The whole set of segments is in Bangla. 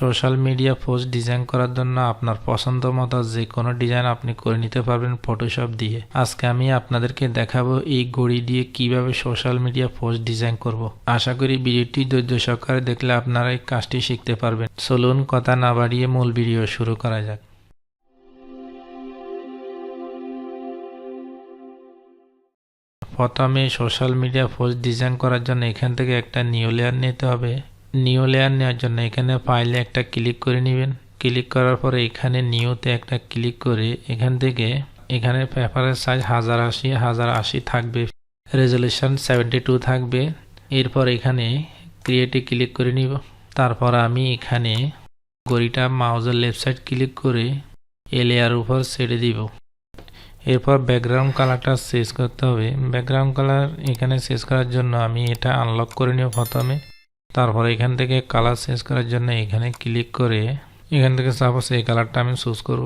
সোশ্যাল মিডিয়া পোস্ট ডিজাইন করার জন্য আপনার পছন্দ মতো যে কোনো ডিজাইন আপনি করে নিতে পারবেন ফটোশপ দিয়ে। আজকে আমি আপনাদেরকে দেখাবো এই গড়ি দিয়ে কীভাবে সোশ্যাল মিডিয়া পোস্ট ডিজাইন করব। আশা করি ভিডিওটি ধৈর্য সহকারে দেখলে আপনারা এই কাজটি শিখতে পারবেন। চলুন কথা না বাড়িয়ে মূল ভিডিও শুরু করা যাক। প্রথমে সোশ্যাল মিডিয়া পোস্ট ডিজাইন করার জন্য এখান থেকে একটা নিউ লেয়ার নিতে হবে। নিউ লেয়ার নেওয়ার জন্য এখানে ফাইলে একটা ক্লিক করে নেবেন। ক্লিক করার পরে এখানে নিউতে একটা ক্লিক করে এখান থেকে এখানে পেপারের সাইজ হাজার আশি হাজার আশি থাকবে। রেজলিউশন সেভেন্টি টু থাকবে। এরপর এখানে ক্রিয়েটে ক্লিক করে নিব। তারপর আমি এখানে গড়িটা মাউজের লেফট সাইড ক্লিক করে এ লেয়ার উপর ছেড়ে দিব। এরপর ব্যাকগ্রাউন্ড কালারটা শেষ করতে হবে। ব্যাকগ্রাউন্ড কালার এখানে শেষ করার জন্য আমি এটা আনলক করে নিব প্রথমে। তারপর এখান থেকে কালার চেঞ্জ করার জন্য এখানে ক্লিক করে এখান থেকে সাপোজ এই কালারটা আমি চুজ করব।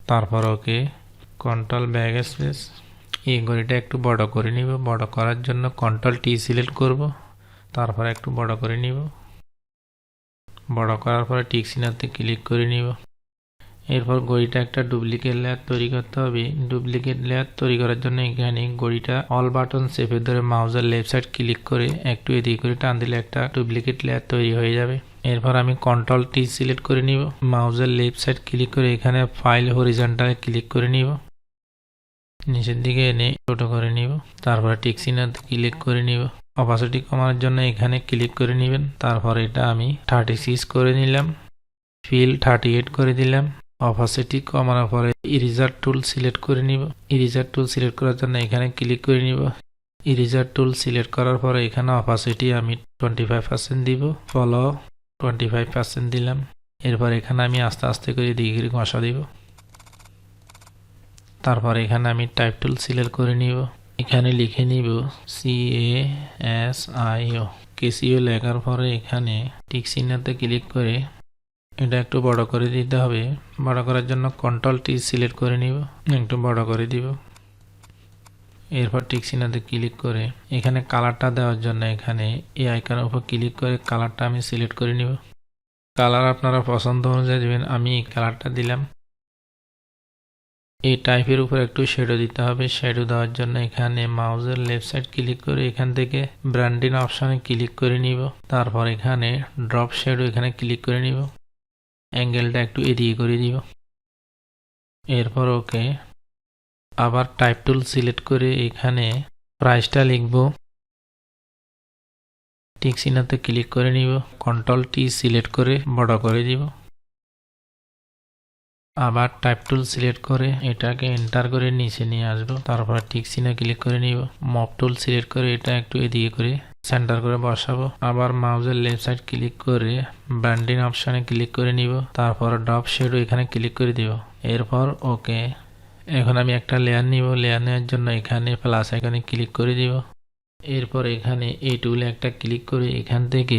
তারপর ওকে কন্ট্রোল ব্যাগ স্পেস এই ঘড়িটা একটু বড় করে নিব। বড় করার জন্য কন্ট্রোল টি সিলেক্ট করব। তারপর একটু বড় করে নিব। বড় করার পরে টিক সিনাতে ক্লিক করে নিব। এরপর গড়িটা একটা ডুপ্লিকেট লেয়ার তৈরি করতে হবে। ডুপ্লিকেট লেয়ার তৈরি করার জন্য এখানে গড়িটা অল বাটন চেপে ধরে মাউজের লেফট সাইড ক্লিক করে একটু এদিকে করে টান দিলে একটা ডুপ্লিকেট লেয়ার তৈরি হয়ে যাবে। এরপর আমি কন্ট্রোল টি সিলেক্ট করে নিব। মাউজের লেফট সাইড ক্লিক করে এখানে ফাইল হরিজেন্টালে ক্লিক করে নিব। নিচের দিকে এনে ছোট করে নিব। তারপরে টিক্সিনাতে ক্লিক করে নিব। অপাসিটি কমানোর জন্য এখানে ক্লিক করে নেবেন। তারপর এটা আমি থার্টি সিক্স করে নিলাম। ফিল থার্টি এইট করে দিলাম। অপাসিটি কমানোর পরে ইরিজার টুল সিলেক্ট করে নিব। ইরিজার টুল সিলেক্ট করার জন্য এখানে ক্লিক করে নিব। ইরিজার টুল সিলেক্ট করার পরে এখানে অপাসিটি আমি টোয়েন্টি ফাইভ পার্সেন্ট দিব। ফলো টোয়েন্টি ফাইভ পার্সেন্ট দিলাম। এরপর এখানে আমি আস্তে আস্তে করে দিকে ঘষা দিব। তারপর এখানে আমি টাইপ টুল সিলেক্ট করে নিব। এখানে লিখে নিব C A S I O Casio লেখার পরে এখানে টিক চিহ্নতে ক্লিক করে এটা একটু বড় করে দিতে হবে। বড় করার জন্য কন্ট্রোল টি সিলেক্ট করে নিব। একটু বড় করে দিব। এরপর টিক চিহ্নতে ক্লিক করে এখানে কালারটা দেওয়ার জন্য এখানে এই আইকনের উপর ক্লিক করে কালারটা আমি সিলেক্ট করে নিব। কালার আপনারা পছন্দ অনুযায়ী দেবেন, আমি এই কালারটা দিলাম। এই টাইপের উপর একটু শ্যাডো দিতে হবে। শ্যাডো দেওয়ার জন্য এখানে মাউজের লেফট সাইড ক্লিক করে এখান থেকে ব্র্যান্ডিং অপশানে ক্লিক করে নিব। তারপর এখানে ড্রপ শ্যাডো এখানে ক্লিক করে নিব। অ্যাঙ্গেলটা একটু এদিকে করে দিব এরপর ওকে আবার টাইপ টুল সিলেক্ট করে এখানে প্রাইসটা লিখব। টিক ক্লিক করে নিব। কন্ট্রোল টি সিলেক্ট করে বড় করে দিব আবার টাইপ টুল সিলেক্ট করে এটাকে এন্টার করে নিচে নিয়ে আসব। তারপর টিক চিহ্ন ক্লিক করে নিব। মপ টুল সিলেক্ট করে এটা একটু এদিকে করে সেন্টার করে বসাবো। আবার মাউজের লেফট সাইড ক্লিক করে ব্র্যান্ডিং অপশানে ক্লিক করে নিব। তারপর ডপ শেডো এখানে ক্লিক করে দিব। এরপর ওকে এখন আমি একটা লেয়ার নিব। লেয়ার নেওয়ার জন্য এখানে প্লাস এখানে ক্লিক করে দিব। এরপর এখানে এই টুলে একটা ক্লিক করে এখান থেকে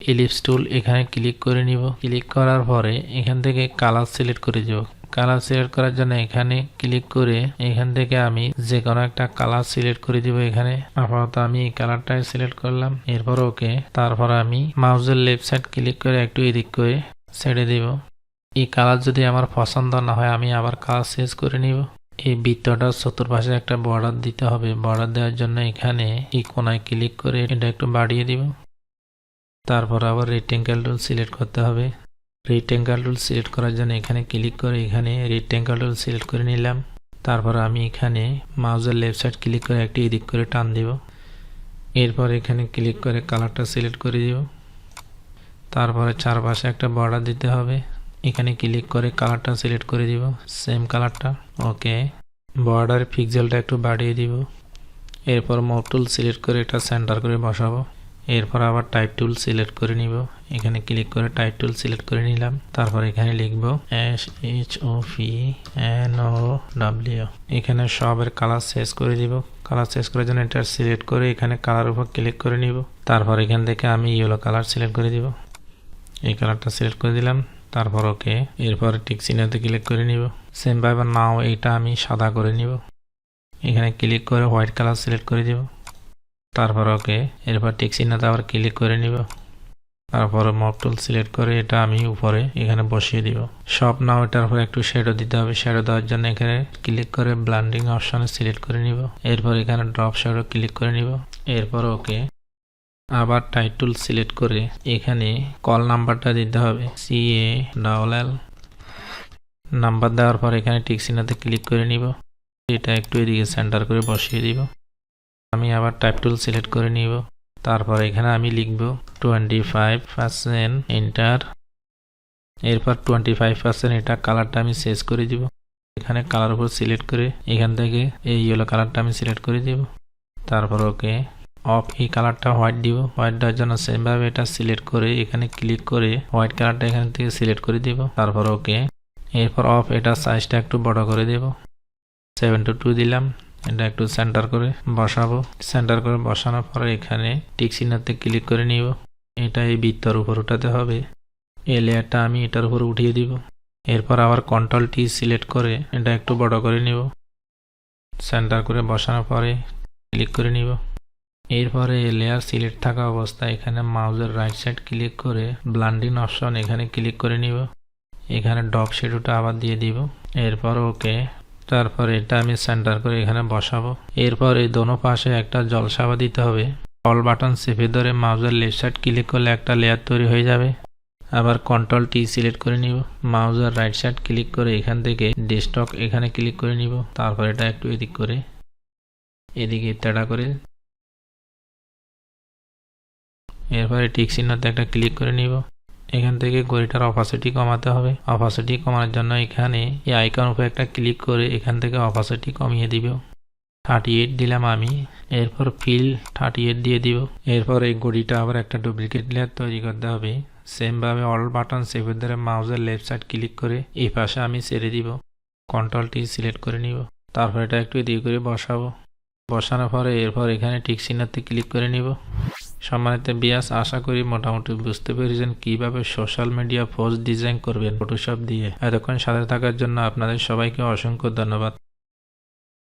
এলিপস টুল এখানে ক্লিক করে নিব। ক্লিক করার পরে এখান থেকে কালার সিলেক্ট করে দিব। কালার সিলেক্ট করার জন্য এখানে ক্লিক করে এখান থেকে আমি যে কোনো একটা কালার সিলেক্ট করে দিব এখানে। আপাতত আমি এই কালারটাই সিলেক্ট করলাম। এরপর ওকে তারপর আমি মাউজের লেফট সাইড ক্লিক করে একটু এদিক করে ছেড়ে দিব। এই কালার যদি আমার পছন্দ না হয় আমি আবার কালার চেঞ্জ করে নিব। এই বৃত্তটার চতুর্পাশে একটা বর্ডার দিতে হবে। বর্ডার দেওয়ার জন্য এখানে এই কোনায় ক্লিক করে এটা একটু বাড়িয়ে দিব। তারপর আবার রেক্টেঙ্গেল টুল সিলেক্ট করতে হবে। রেক্টেঙ্গেল টুল সিলেক্ট করার জন্য এখানে ক্লিক করে এখানে রেক্টেঙ্গেল টুল সিলেক্ট করে নিলাম। তারপর আমি এখানে মাউজের লেফট সাইড ক্লিক করে একটি এদিক করে টান দিব। এরপর এখানে ক্লিক করে কালারটা সিলেক্ট করে দিব। তারপরে চারপাশে একটা বর্ডার দিতে হবে। এখানে ক্লিক করে কালারটা সিলেক্ট করে দিব। সেম কালারটা ওকে বর্ডার পিক্সেলটা একটু বাড়িয়ে দিব। এরপর মপ টুল সিলেক্ট করে এটা সেন্টার করে বসাবো। এরপর আবার টাইপ টুল সিলেক্ট করে নিব। এখানে ক্লিক করে টাইপ টুল সিলেক্ট করে নিলাম। তারপর এখানে লিখব S H O P N O W এখানে সবের কালার শেষ করে দিব। কালার শেষ করার জন্য এটা সিলেক্ট করে এখানে কালার উপর ক্লিক করে নিব। তারপর এখান থেকে আমি ইয়েলো কালার সিলেক্ট করে দিব। এই কালারটা সিলেক্ট করে দিলাম। তারপর ওকে এরপর টিক চিহ্নতে ক্লিক করে নিব। সেম ভাবে নাও এটা আমি সাদা করে নিব। এখানে ক্লিক করে হোয়াইট কালার সিলেক্ট করে দিব। তারপর ওকে এরপর টিক চিহ্নতে আবার ক্লিক করে নিব। তারপরে মপ টুল সিলেক্ট করে এটা আমি উপরে এখানে বসিয়ে দিব। সব নাও এটার উপরে একটু শ্যাডো দিতে হবে। শ্যাডো দেওয়ার জন্য এখানে ক্লিক করে ব্লান্ডিং অপশানে সিলেক্ট করে নিব। এরপর এখানে ড্রপ শ্যাডো ক্লিক করে নিব। এরপর ওকে আবার টাইটুল সিলেক্ট করে এখানে কল নাম্বারটা দিতে হবে। C A double L number দেওয়ার পর এখানে টিক চিহ্নতে ক্লিক করে নিব। এটা একটু এদিকে সেন্টার করে বসিয়ে দিব। আমি আবার টাইপ টুল সিলেক্ট করে নিব। তারপর এখানে আমি লিখব টোয়েন্টি ফাইভ পার্সেন্ট এন্টার এরপর টোয়েন্টি ফাইভ পার্সেন্ট এটা কালারটা আমি শেষ করে দিব। এখানে কালার উপর সিলেক্ট করে এখান থেকে এই ইয়েলো কালারটা আমি সিলেক্ট করে দিব। তারপর ওকে অফ এই কালারটা হোয়াইট দিব। হোয়াইট দেওয়ার জন্য সেমভাবে এটা সিলেক্ট করে এখানে ক্লিক করে হোয়াইট কালারটা এখান থেকে সিলেক্ট করে দিব। তারপর ওকে এরপর অফ এটা সাইজটা একটু বড় করে দেব। সেভেন টু টু দিলাম। এটা একটু সেন্টার করে বসাবো। সেন্টার করে বসানোর পরে এখানে টিক ক্লিক করে নিব। এটা এই বৃত্তর উপর উঠাতে হবে। এই লেয়ারটা আমি এটার উপর উঠিয়ে দিব। এরপর আবার কন্ট্রোল টি সিলেক্ট করে এটা একটু বড় করে নিব। সেন্টার করে বসানোর পরে ক্লিক করে নিব। এরপরে লেয়ার সিলেক্ট থাকা অবস্থায় এখানে মাউজের রাইট সাইড ক্লিক করে ব্লান্ডিং অপশন এখানে ক্লিক করে নিব। এখানে ডপ শেডুটা আবার দিয়ে দিব। এরপর ওকে তারপর এটা আমি সেন্টার করে এখানে বসাবো। এরপর এই দোনো পাশে একটা জলসাবা দিতে হবে। অল বাটন চেপে ধরে মাউজের লেফট সাইড ক্লিক করলে একটা লেয়ার তৈরি হয়ে যাবে। আবার কন্ট্রোল টি সিলেক্ট করে নিব। মাউজের রাইট সাইড ক্লিক করে এখান থেকে ডেস্কটপ এখানে ক্লিক করে নিব। তারপর এটা একটু এদিক করে। এদিকে তেড়া করে। এরপরে টিক চিহ্নতে একটা ক্লিক করে নিব। এখান থেকে ঘড়িটার অপাসিটি কমাতে হবে। অপাসিটি কমানোর জন্য এখানে এই আইকন উপরে একটা ক্লিক করে এখান থেকে অপাসিটি কমিয়ে দিব। থার্টি এইট দিলাম আমি। এরপর ফিল থার্টি এইট দিয়ে দিব। এরপর এই ঘড়িটা আবার একটা ডুপ্লিকেট লেয়ার তৈরি করতে হবে। সেমভাবে অল বাটন সেভের ধরে মাউজের লেফট সাইড ক্লিক করে এই পাশে আমি ছেড়ে দিব। কন্ট্রোলটি সিলেক্ট করে নিব। তারপর এটা একটু এদিকে করে বসাবো। বসানোর পরে এরপর এখানে টিক চিহ্নতে ক্লিক করে নিব। সম্মানিত বিয়াস, আশা করি মোটামুটি বুঝতে পেরেছেন কীভাবে সোশ্যাল মিডিয়া পোস্ট ডিজাইন করবেন ফটোশপ দিয়ে। এতক্ষণ সাথে থাকার জন্য আপনাদের সবাইকে অসংখ্য ধন্যবাদ।